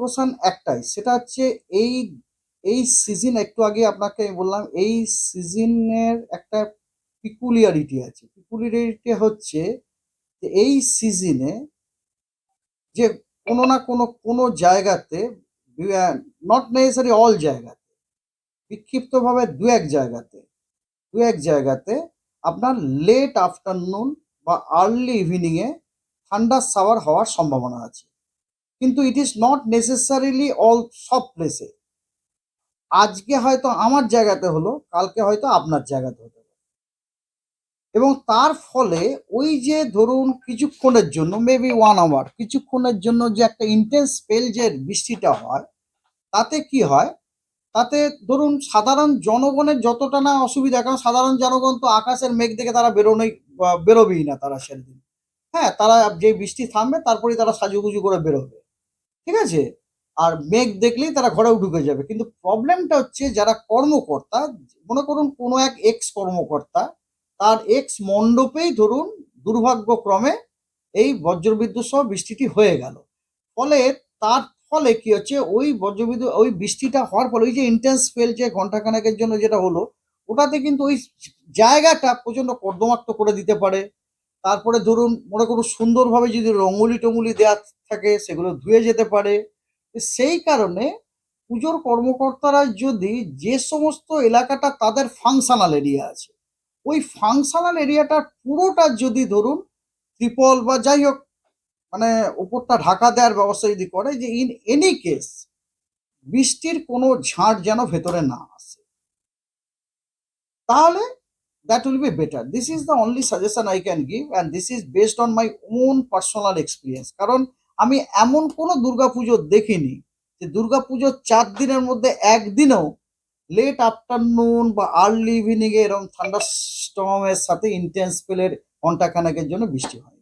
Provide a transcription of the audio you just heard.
Precaution একটাই, সেটা হচ্ছে এই এই সিজন একটু আগে আপনাকে আমি বললাম, এই সিজনের একটা পিকুলিয়ারিটি আছে। পিকুলিয়ারিটি হচ্ছে যে এই সিজনে যে কোনো না কোনো কোনো জায়গাতে নট নেসেসারি অল জায়গাতে, বিক্ষিপ্তভাবে দু এক জায়গাতে, দু এক জায়গাতে আপনার লেট আফটারনুন বা আর্লি ইভিনিংয়ে ঠান্ডার সাওয়ার হওয়ার সম্ভাবনা আছে। কিন্তু it is not necessarily all সব প্লেসে আজকে হয়তো আমার জায়গাতে হলো, কালকে হয়তো আপনার জায়গাতে হতে পারে। এবং তার ফলে ওই যে ধরুন কিছুক্ষণের জন্য মেবি ওয়ান আওয়ার কিছুক্ষণের জন্য যে একটা ইন্টেন্স স্পেল যে বৃষ্টিটা হয়, তাতে কি হয়? তাতে ধরুন সাধারণ জনগণের যতটা না অসুবিধা, কারণ সাধারণ জনগণ তো আকাশের মেঘ দেখে তারা বেরোনোই বেরোবেই না তারা সেদিন। হ্যাঁ তারা যে বৃষ্টি থামবে, তারপরেই তারা সাজুগুজু করে বেরোবে। ঠিক আছে? আর মেঘ দেখলেই তারা ঘরেও ঢুকে যাবে। কিন্তু প্রবলেমটা হচ্ছে যারা কর্মকর্তা, মনে করুন কোনো এক এক্স কর্মকর্তা তার এক্স মণ্ডপেই ধরুন দুর্ভাগ্যক্রমে এই বজ্রবিদ্যুৎ সহ বৃষ্টিটি হয়ে গেল। ফলে তার ফলে কি হচ্ছে? ওই বজ্রবিদ্যুৎ, ওই বৃষ্টিটা হওয়ার ফলে ওই যে ইন্টেন্স স্পেল যে ঘন্টাখানেকের জন্য যেটা হলো, ওটাতে কিন্তু ওই জায়গাটা প্রচণ্ড কর্দমাক্ত করে দিতে পারে। তারপরে ধরুন মনে করুন সুন্দরভাবে যদি রঙ্গুলি টঙ্গুলি দেওয়া থাকে সেগুলো ধুয়ে যেতে পারে। সেই কারণে পুজোর কর্মকর্তারা যদি যে সমস্ত এলাকাটা তাদের ফাংশনাল এরিয়া আছে, ওই ফাংশনাল এরিয়াটার পুরোটা যদি ধরুন ত্রিপল বা যাই হোক মানে উপরটা ঢাকা দেওয়ার ব্যবস্থা যদি করে যে ইন এনি কেস বৃষ্টির কোনো ঝাঁট যেন ভেতরে না আসে। তাহলে that will be better this is the only suggestion I can give and this is based on my own personal experience কারণ আমি এমন কোনো দুর্গাপুজো দেখিনি যে দুর্গাপুজোর চার দিনের মধ্যে একদিনও লেট আফটারনুন বা আর্লি ইভিনিং এ এরকম ঠান্ডা স্টমের সাথে ইন্টেন্স ঘণ্টা ঘন্টাখানেকের জন্য বৃষ্টি হয়